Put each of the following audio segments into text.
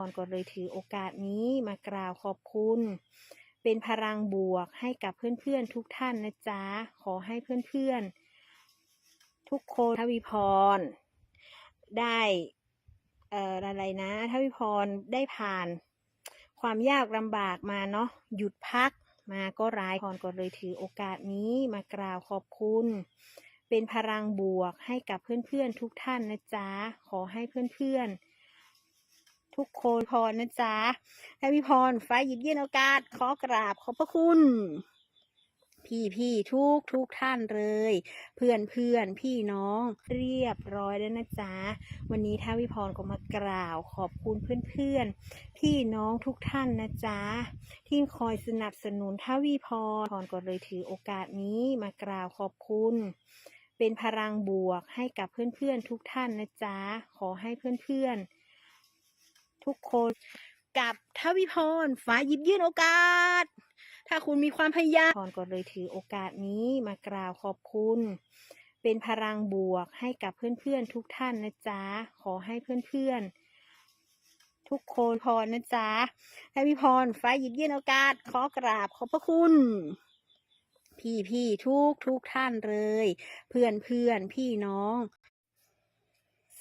ก่อนก็เลยถือโอกาสนี้มากล่าวขอบคุณ เป็นพลังบวกให้กับเพื่อนๆทุกท่านนะจ๊ะ ขอให้เพื่อนๆ ทุกคนทวีพร ได้เอ่ออะไรนะทวีพรได้ผ่านความยากลำบากมาเนาะหยุดพักมาก็ร้ายก่อนก็เลยถือโอกาสนี้มากล่าวขอบคุณ เป็นพลังบวกให้กับเพื่อนๆทุกท่านนะจ๊ะ ขอให้เพื่อนๆ ทุกคนพรนะจ๊ะถ้าพี่พรฟ้าหยิบยื่นโอกาส ขอกราบขอบพระคุณ พี่พี่ทุกทุกท่านเลย เพื่อนเพื่อนพี่น้องเรียบร้อยแล้วนะจ๊ะ วันนี้ท้าวิพรก็มากล่าวขอบคุณเพื่อนๆพี่น้องทุกท่านนะจ๊ะ ที่คอยสนับสนุนท้าวิพรพรก็เลยถือโอกาสนี้มากล่าวขอบคุณเป็นพลังบวกให้กับเพื่อนๆทุกท่านนะจ๊ะ ขอให้เพื่อนๆ ทุกคนกับทวิพรฟ้าหยิบยื่นโอกาส ถ้าคุณมีความพยายามพรก็เลยถือโอกาสนี้มากล่าวขอบคุณ เป็นพลังบวกให้กับเพื่อนๆทุกท่านนะจ๊ะ ขอให้เพื่อนๆ ทุกคนพรนะจ๊ะทวิพรฟ้าหยิบยื่นโอกาส ขอกราบขอบพระคุณพี่พี่ทุกทุกท่านเลย เพื่อนเพื่อนพี่น้อง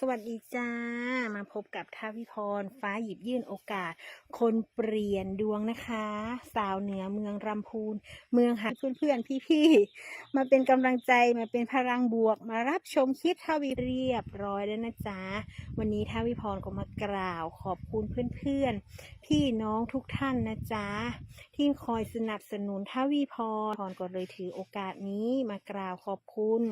สวัสดีจ้า มาพบกับท่าพิพร ฟ้าหยิบยื่นโอกาส คนเปลี่ยนดวงนะคะ สาวเหนือเมืองรำพูน เมืองหาเพื่อนเพื่อนพี่พี่ๆ มาเป็นกำลังใจมาเป็นพลังบวก มารับชมคลิปท่าวิเรียบร้อยแล้วนะจ๊ะ วันนี้ท่าวิพรก็มากล่าวขอบคุณเพื่อนๆ พี่น้องทุกท่านนะจ๊ะ ที่คอยสนับสนุนท่าวิพรพรก็เลยถือโอกาสนี้มากล่าวขอบคุณ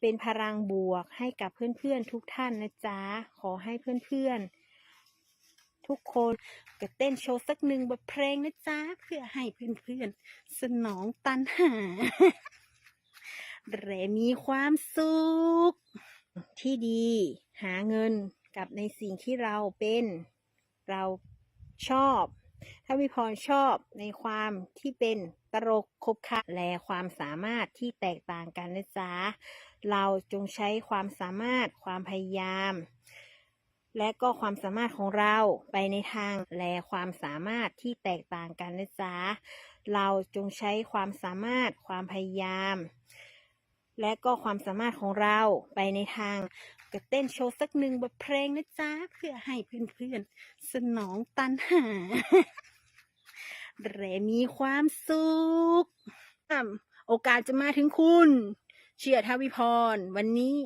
เป็นพลังบวกให้กับเพื่อนๆทุกท่านนะจ๊ะ ขอให้เพื่อนๆ ทุกคนก็เต้นโชว์สักหนึ่งบทเพลงนะจ๊ะ เพื่อให้เพื่อนๆ สนองตันหาและมีความสุข ที่ดีหาเงินกับในสิ่งที่เราเป็นเราชอบ ถ้าวิพรชอบในความที่เป็นตลกคบคะและความสามารถที่แตกต่างกันนะจ๊ะ เราจงใช้ความสามารถความพยายาม และก็ความสามารถของเราไปในทางแลความสามารถที่แตกต่างกันนะจ๊ะเราจงใช้ความสามารถความพยายาม และก็ความสามารถของเราไปในทางก็เต้นโชว์สักหนึ่งบทเพลงนะจ๊ะเพื่อให้เพื่อนๆสนองตันหาและมีความสุข โอกาสจะมาถึงคุณ เชียร์ทวิพร วันนี้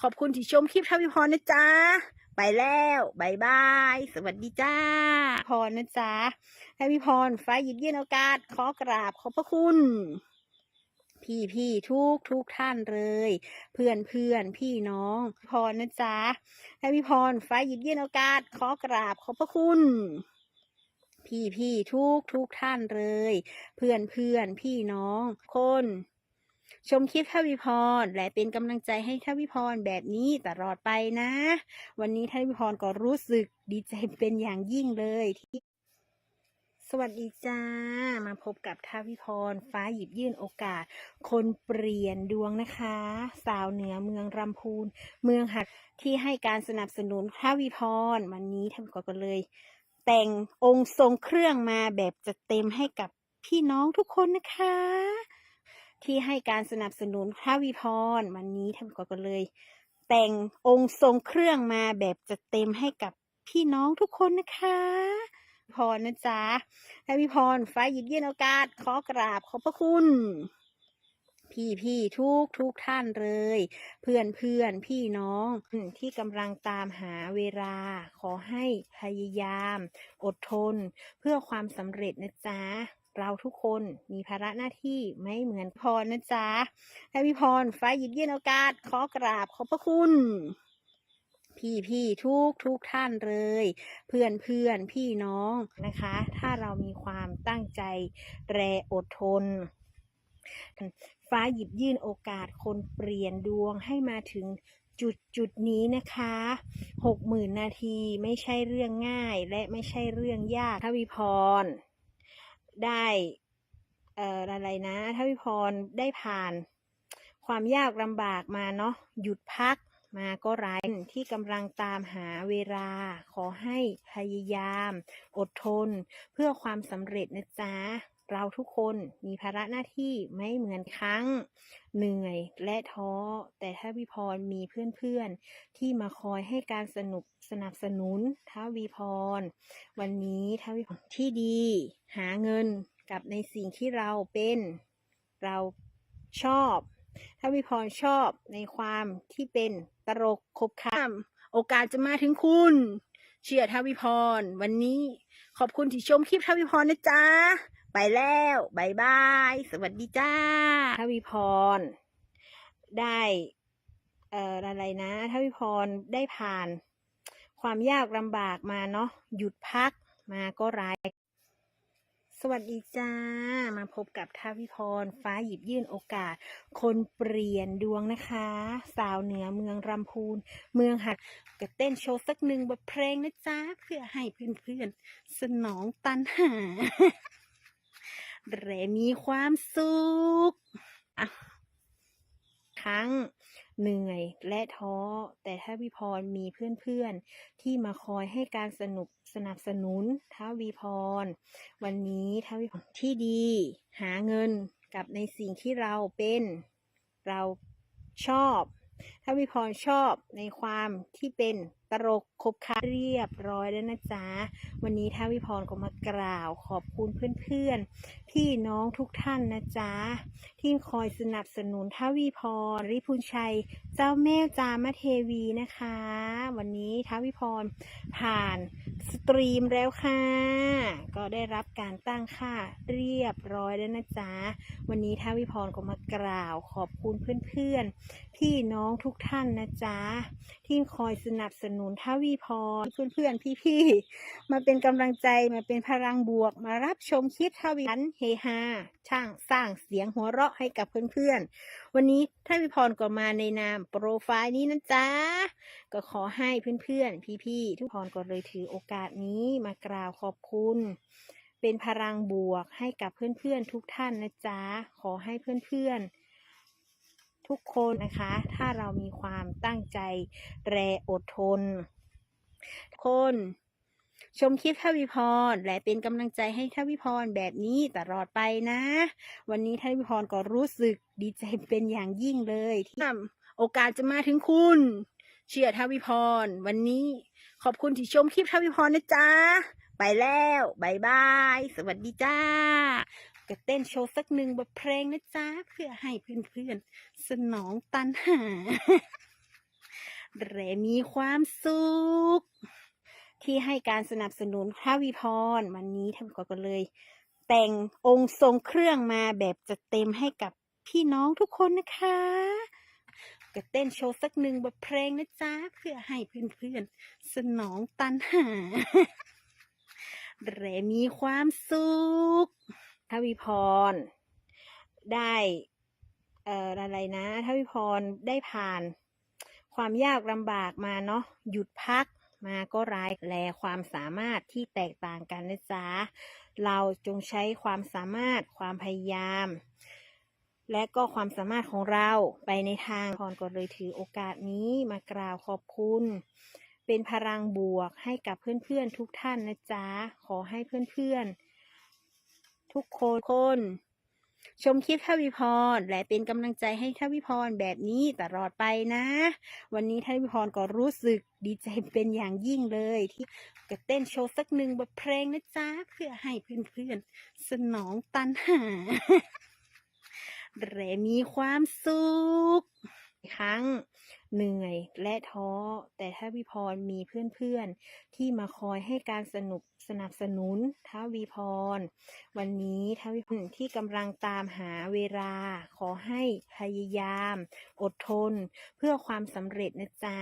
ขอบคุณที่ชมคลิปทวิพรนะจ๊ะ ไปแล้วบายบาย สวัสดีจ้า พรนะจ๊ะทวิพรฟ้าหยิบยื่นโอกาส ขอกราบขอบพระคุณ พี่พี่ทุกทุกท่านเลย เพื่อนเพื่อนพี่น้อง พรนะจ๊ะทวิพรฟ้าหยิบยื่นโอกาส ขอกราบขอบพระคุณพี่พี่ทุกทุกท่านเลย เพื่อนเพื่อนพี่น้องคน ชมคลิปทวิพร และเป็นกำลังใจให้ทวิพรแบบนี้ตลอดไปนะ วันนี้ทวิพรก็รู้สึกดีใจเป็นอย่างยิ่งเลยที่สวัสดีจ้า มาพบกับทวิพร ฟ้าหยิบยื่นโอกาส คนเปลี่ยนดวงนะคะ สาวเหนือเมืองรำพูน เมืองหัดที่ให้การสนับสนุนทวิพร วันนี้ทวิพรก็เลย แต่งองค์ทรงเครื่องมาแบบจัดเต็มให้กับพี่น้องทุกคนนะคะ ที่ให้การสนับสนุนทวิพรวันนี้ทวิพรก็เลย แต่งองค์ทรงเครื่องมาแบบจัดเต็มให้กับพี่น้องทุกคนนะคะ พรนะจ๊ะทวิพรฟ้าหยิบยื่นโอกาส ขอกราบขอบพระคุณ พี่พี่ๆทุกทุกท่านเลย เพื่อนเพื่อนพี่น้องที่กำลังตามหาเวลา ขอให้พยายาม อดทน เพื่อความสำเร็จนะจ๊ะ เราทุกคนมีภาระหน้าที่ไม่เหมือนพรนะจ๊ะถ้าพี่พรฟ้าหยิบยื่นโอกาส ขอกราบขอบพระคุณ พี่พี่ทุกทุกท่านเลย เพื่อนเพื่อนพี่น้องนะคะ ถ้าเรามีความตั้งใจแรอดทน ฟ้าหยิบยื่นโอกาสคนเปลี่ยนดวงให้มาถึงจุดจุดนี้นะคะหกหมื่นนาทีไม่ใช่เรื่องง่ายและไม่ใช่เรื่องยากทวิพร ได้เอ่ออะไรนะทวิพรได้ผ่าน ความยากลำบากมาเนาะหยุดพักมาก็ไร้ที่กำลังตามหาเวลา ขอให้พยายาม อดทน เพื่อความสำเร็จนะจ๊ะ เราทุกคนมีภาระหน้าที่ไม่เหมือนครั้ง เหนื่อยและท้อ แต่ถ้าวิพรมีเพื่อนๆ ที่มาคอยให้การสนุกสนับสนุนท้าวีพร วันนี้ท้าวีพรที่ดี หาเงินกับในสิ่งที่เราเป็นเราชอบท้าวีพรชอบในความที่เป็นตลกคบค้าม โอกาสจะมาถึงคุณ เชื่อท้าวีพร วันนี้ขอบคุณที่ชมคลิปท้าวีพรนะจ๊ะ ไปแล้วบายบาย สวัสดีจ้าทวีพร ได้เอ่ออะไรนะทวิพรได้ผ่าน ความยากลำบากมาเนาะหยุดพักมาก็ร้าย สวัสดีจ้า มาพบกับทวิพร ฟ้าหยิบยื่นโอกาส คนเปลี่ยนดวงนะคะ สาวเหนือเมืองรำพูน เมืองหัดกะเต้นโชว์สักหนึ่งบทเพลงนะจ๊ะเพื่อให้เพื่อนๆสนองตันหา แรมีความสุขอะครั้งเหนื่อยและท้อ แต่ถ้าวิพรมีเพื่อนๆ ที่มาคอยให้การสนุกสนับสนุนท้าวีพร วันนี้ท้าวีพรที่ดี หาเงินกับในสิ่งที่เราเป็น เราชอบท้าวิพรชอบในความที่เป็น ตลกคบค้าเรียบร้อยแล้วนะจ๊ะ วันนี้ท้าวิพรก็มากล่าวขอบคุณเพื่อนๆ พี่น้องทุกท่านนะจ๊ะ ที่คอยสนับสนุนท้าวีพรริพุนชัย เจ้าแม่จามเทวีนะคะ วันนี้ท้าวิพรผ่านสตรีมแล้วค่ะ ก็ได้รับการตั้งค่าเรียบร้อยแล้วนะจ๊ะ วันนี้ท้าวิพรก็มากล่าวขอบคุณเพื่อนๆ พี่น้องทุกท่านนะจ๊ะ ที่คอยสนับสนุนท้าวีพรเพื่อนๆพี่ๆมาเป็นกำลังใจมาเป็นพลังบวก มารับชมคลิปทวินเฮฮาช่างสร้างเสียงหัวเราะให้กับเพื่อนๆ วันนี้ทวิพรก็มาในนามโปรไฟล์นี้นะจ๊ะ ก็ขอให้เพื่อนๆพี่ๆทุกคนก็เลยถือโอกาสนี้มากล่าวขอบคุณเป็นพลังบวกให้กับเพื่อนๆทุกท่านนะจ๊ะ ขอให้เพื่อนๆ ทุกคนนะคะ ถ้าเรามีความตั้งใจแรอดทน คนชมคลิปทวิพรและเป็นกำลังใจให้ทวิพรแบบนี้ตลอดไปนะ วันนี้ทวิพรก็รู้สึกดีใจเป็นอย่างยิ่งเลยที่โอกาสจะมาถึงคุณ เชื่อทวิพร วันนี้ขอบคุณที่ชมคลิปทวิพรนะจ๊ะ ไปแล้วบายบาย สวัสดีจ้า ก็เต้นโชว์สักหนึ่งบทเพลงนะจ๊ะ เพื่อให้เพื่อนๆ สนองตันหาแรมีความสุข ที่ให้การสนับสนุนพระวิพรวันนี้ท่านก็เลย แต่งองค์ทรงเครื่องมาแบบจัดเต็มให้กับพี่น้องทุกคนนะคะก็เต้นโชว์สักหนึ่งบทเพลงนะจ๊ะ เพื่อให้เพื่อนๆ สนองตันหาแรมีความสุข ทวิพร ได้เอ่ออะไรนะทวิพรได้ผ่าน ความยากลำบากมาเนาะหยุดพักมาก็ร้ายแลความสามารถที่แตกต่างกันนะจ๊ะเราจงใช้ความสามารถความพยายาม และก็ความสามารถของเราไปในทางพรก็เลยถือโอกาสนี้มากล่าวขอบคุณ เป็นพลังบวกให้กับเพื่อนๆทุกท่านนะจ๊ะขอให้เพื่อนๆ ทุกคน ชมคลิปทวิพร และเป็นกำลังใจให้ทวิพรแบบนี้ตลอดไปนะ วันนี้ทวิพรก็รู้สึกดีใจเป็นอย่างยิ่งเลยที่จะเต้นโชว์สักหนึ่งบทเพลงนะจ๊ะ เพื่อให้เพื่อนๆ สนองตันหาแรมีความสุขครั้งเหนื่อยและท้อ แต่ถ้าวิพรมีเพื่อนๆ ที่มาคอยให้การสนุก สนับสนุนท้าวีพร วันนี้ท้าวิพรที่กำลังตามหาเวลา ขอให้พยายาม อดทน เพื่อความสำเร็จนะจ๊ะ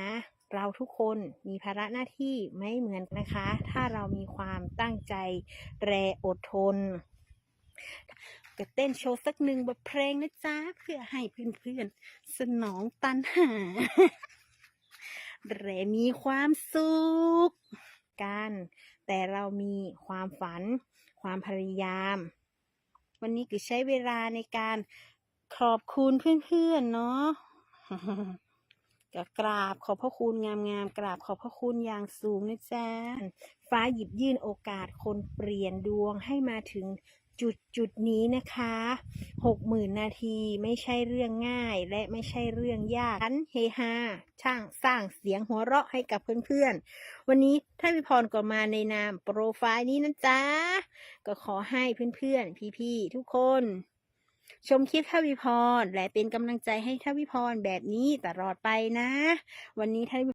เราทุกคนมีภาระหน้าที่ไม่เหมือนนะคะ ถ้าเรามีความตั้งใจแรอดทนก็เต้นโชว์สักหนึ่งบทเพลงนะจ๊ะ เพื่อให้เพื่อนๆ สนองตันหา แรมีความสุขกัน แต่เรามีความฝัน ความพยายาม วันนี้คือใช้เวลาในการขอบคุณเพื่อนๆเนาะก็กราบขอบพระคุณงามๆกราบขอบพระคุณอย่างสูงนะจ๊ะฟ้าหยิบยื่นโอกาสคนเปลี่ยนดวงให้มาถึง จุดจุดนี้นะคะหกหมื่นนาทีไม่ใช่เรื่องง่ายและไม่ใช่เรื่องยากฉันเฮฮาช่างสร้างเสียงหัวเราะให้กับเพื่อนๆ วันนี้ท่านพิพรก็มาในนามโปรไฟล์นี้นะจ๊ะ ก็ขอให้เพื่อนๆ พี่ๆ ทุกคน ชมคลิปทวิพรและเป็นกำลังใจให้ทวิพรแบบนี้ตลอดไปนะ วันนี้ทวิ